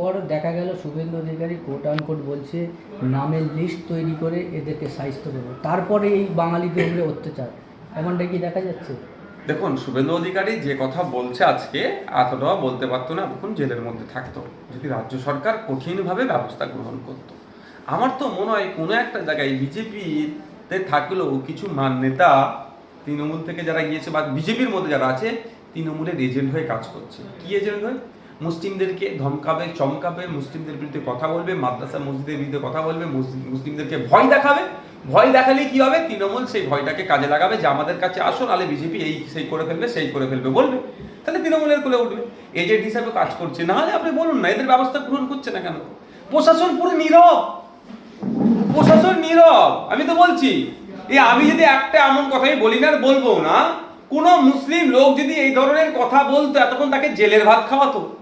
পর দেখা গেল শুভেন্দু অধিকারী কোট আনকোট বলছে, নামের লিস্ট তৈরি করে এদেরকে সাহিত্য করব তারপরে এই বাঙালিদের উপরে অত্যাচার। এমনটা কি দেখা যাচ্ছে? দেখুন, শুভেন্দু অধিকারী যে কথা বলছে আজকে, এতটাও বলতে পারতো না এখন জেলের মধ্যে থাকতো। যদি রাজ্য সরকার কঠিনভাবে ব্যবস্থা গ্রহণ করত। আমার তো মনে হয় কোনো একটা জায়গায় বিজেপিতে থাকলেও কিছু মান নেতা তৃণমূল থেকে যারা গিয়েছে বা বিজেপির মধ্যে যারা আছে, তৃণমূলের এজেন্ট হয়ে কাজ করছে। কি এজেন্ট হয়ে? মুসলিমদেরকে ধমকাবে, চমকাবে, মুসলিমদের বিরুদ্ধে কথা বলবে, মাদ্রাসা মসজিদের বিরুদ্ধে কথা বলবে মুসলিম- মুসলিমদেরকে ভয় দেখাবে। ভয় দেখালে কি হবে? তৃণমূল সেই ভয়টাকে কাজে লাগাবে যে, আমাদের কাছে আসো, নাহলে বিজেপি এই, সেই করে ফেলবে, সেই করে ফেলবে, বলবে। তাহলে তৃণমূলের কোলে উঠবে। এজেন্ট হিসাবে কাজ করছে। না হলে আপনি বলুন না, এদের ব্যবস্থা গ্রহণ করছে না কেন? প্রশাসন পুরো নীরব। প্রশাসন নীরব। আমি তো বলছি এই আমি যদি একটা এমন কথাই বলি না, আর বলব না, কোন মুসলিম লোক যদি এই ধরনের কথা বলতো, এতক্ষণ তাকে জেলের ভাত খাওয়াতো।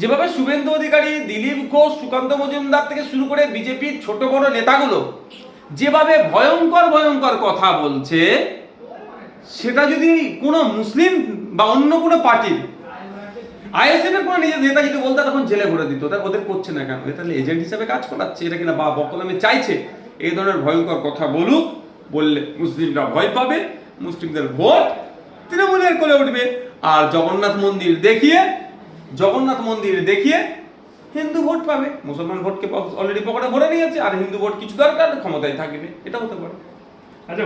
যেভাবে শুভেন্দু অধিকারী, দিলীপ ঘোষ, সুকান্ত মজুমদার থেকে শুরু করে বিজেপির ছোট বড় নেতাগুলো যেভাবে ভয়ঙ্কর ভয়ঙ্কর কথা বলছে, সেটা যদি কোনো মুসলিম বা অন্য কোনো পার্টির আইএসএফ এর কোনো নিজের নেতা যদি বলতো, তখন জেলে ভরে দিত। তা ওদের করছে না কেন? তাহলে এজেন্ট হিসেবে কাজ করাচ্ছে? এটা কিনা বা বকলামে চাইছে? এই ধরনের ভয়ঙ্কর কথা বলুক, বললে মুসলিমরা ভয় পাবে, মুসলিমদের ভোট তৃণমূলের কোলে উঠবে। আর জগন্নাথ মন্দির দেখিয়ে জগন্নাথ মন্দিরে দেখিয়ে হিন্দু ভোট পাবে। মুসলমান ভোটকে অলরেডি পকেটে ভরে নিয়েছে, আর হিন্দু ভোট কিছু দরকার, ক্ষমতায় থাকবে। এটা হতে পারে।